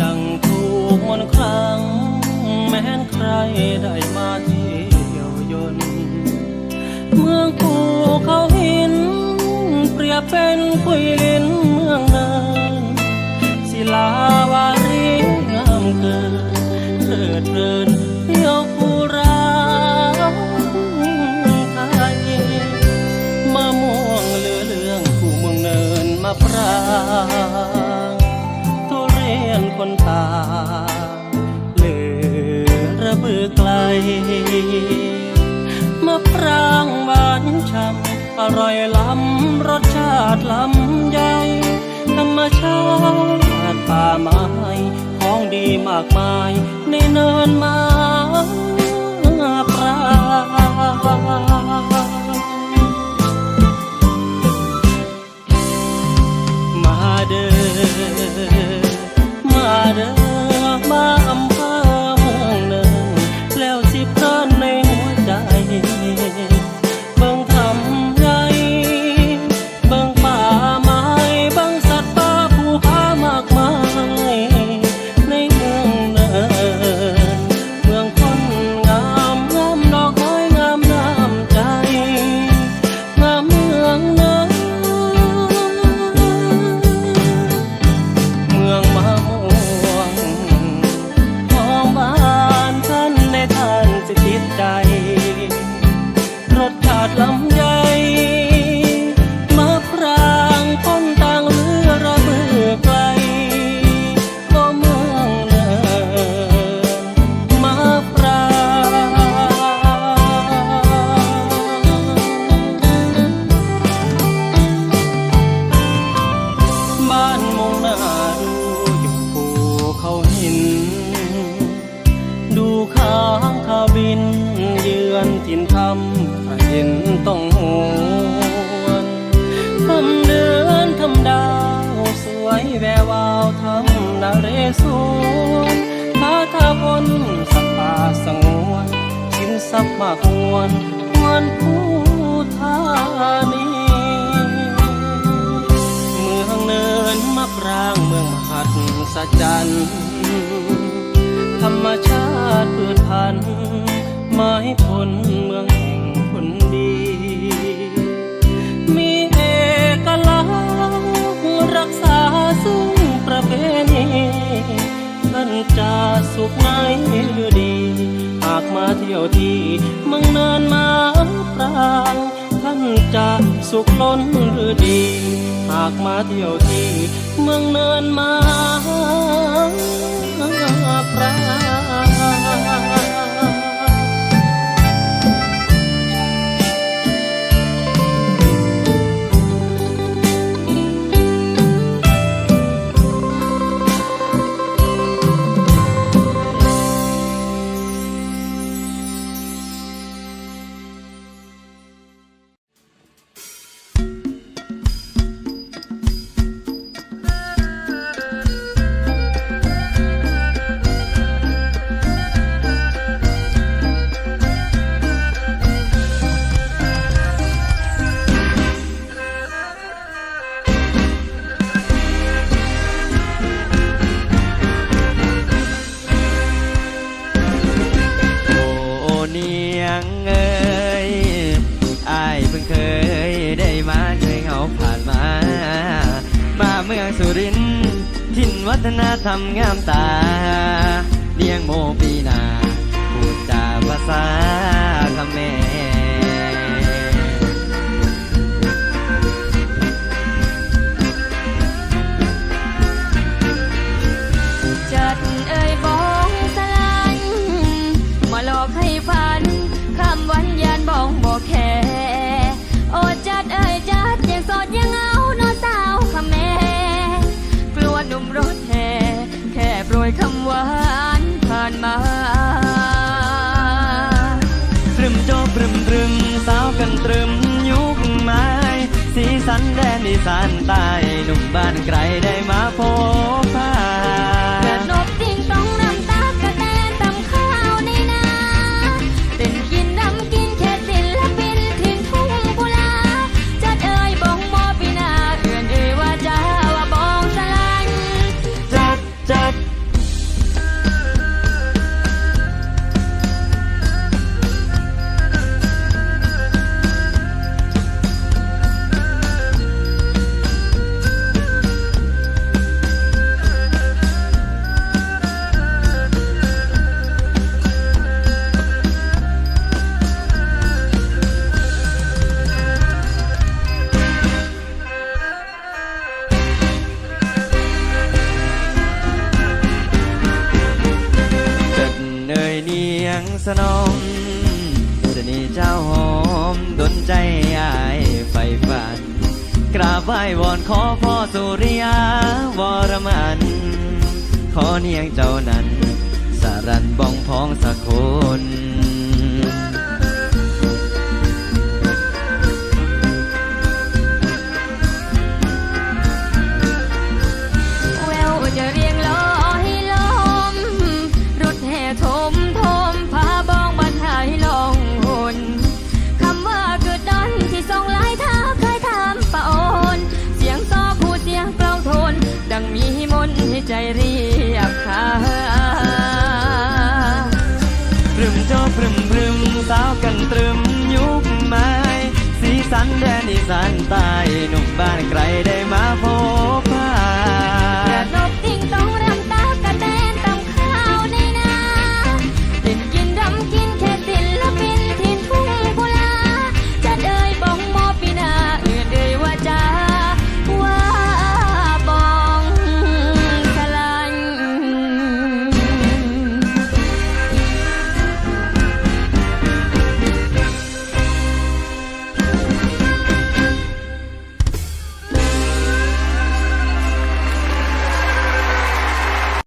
ดังถูกมนครั้ง แม้นใครได้มาเที่ยวยน เมืองภูเขาหิน เปรียบเป็นคุยลินเมืองเนินศิลาวารีงามเกินเลิดเรินเที่ยวภูราไทยมะม่วงเหลือเรื่องผู้เมืองเนินมาปราง ไกล มะปรางหวานฉ่ำอร่อยล้ำรสชาติล้ำใหญ่ธรรมชาติป่าไม้ของดีมากมาย ในเนินมาปรางมาเด้อ แวววาวทำนาเรศวรพาทาพนสัตป่าสงวนชินทรัพมากมวลมวลผู้ธานีเมืองเนินมะปรางเมืองมหัศจรรย์ธรรมชาติพืชพันไม้ผลเจะสุขในหรือดี หากมาเที่ยวที่มังเนินมาปรางท่านจะสุขล้นหรือดี หากมาเที่ยวที่เมืองเนินมาปราง ฒนธรรมงามตาเลี้ยงโมปีนาพูดจาภาษาคำแม่านผ่มาตรึมโจบรึมตรึมสาวกันตรึมยุคไม้สีสันแดนอีสานใต้หนุ่มบ้านไกลได้มาพบพา งสนมเสน่ห์เจ้าหอมดนใจอายไฟฝัน กราบไหว้วอนขอพ่อสุริยาวรมัน ขอเนียงเจ้านั้น สารันบองพ้องสักคน สันแดนอีสานใต้หนุ่มบ้านไกลได้มาพบ